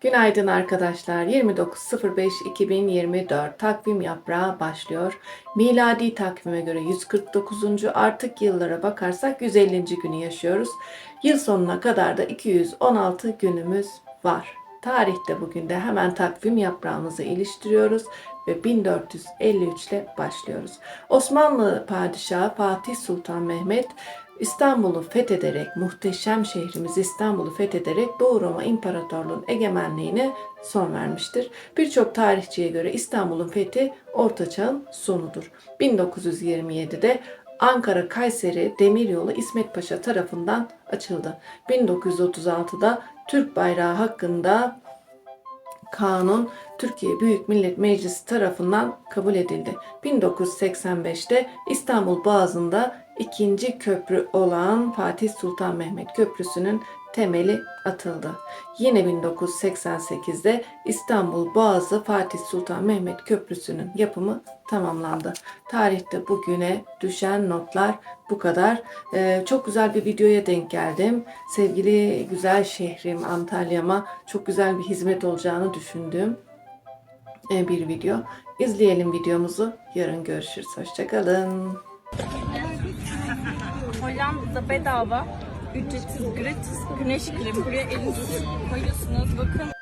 Günaydın arkadaşlar. 29.05.2024 takvim yaprağı başlıyor. Miladi takvime göre 149. artık yıllara bakarsak 150. günü yaşıyoruz. Yıl sonuna kadar da 216 günümüz var. Tarihte bugün de hemen takvim yaprağımızı iliştiriyoruz ve 1453 ile başlıyoruz. Osmanlı Padişahı Fatih Sultan Mehmet İstanbul'u fethederek, muhteşem şehrimiz İstanbul'u fethederek Doğu Roma İmparatorluğu'nun egemenliğine son vermiştir. Birçok tarihçiye göre İstanbul'un fethi Orta Çağ'ın sonudur. 1927'de Ankara Kayseri Demiryolu İsmet Paşa tarafından açıldı. 1936'da Türk bayrağı hakkında kanun Türkiye Büyük Millet Meclisi tarafından kabul edildi. 1985'te İstanbul Boğazı'nda ikinci köprü olan Fatih Sultan Mehmet Köprüsü'nün temeli atıldı. Yine 1988'de İstanbul Boğazı Fatih Sultan Mehmet Köprüsü'nün yapımı tamamlandı. Tarihte bugüne düşen notlar bu kadar. Ee, çok güzel bir videoya denk geldim. Sevgili güzel şehrim Antalya'ma çok güzel bir hizmet olacağını düşündüğüm e, bir video. İzleyelim videomuzu. Yarın görüşürüz. Hoşçakalın. Hollanda'da bedava ücretsiz gratis güneş kremi buraya elinizi koyuyorsunuz. Bakın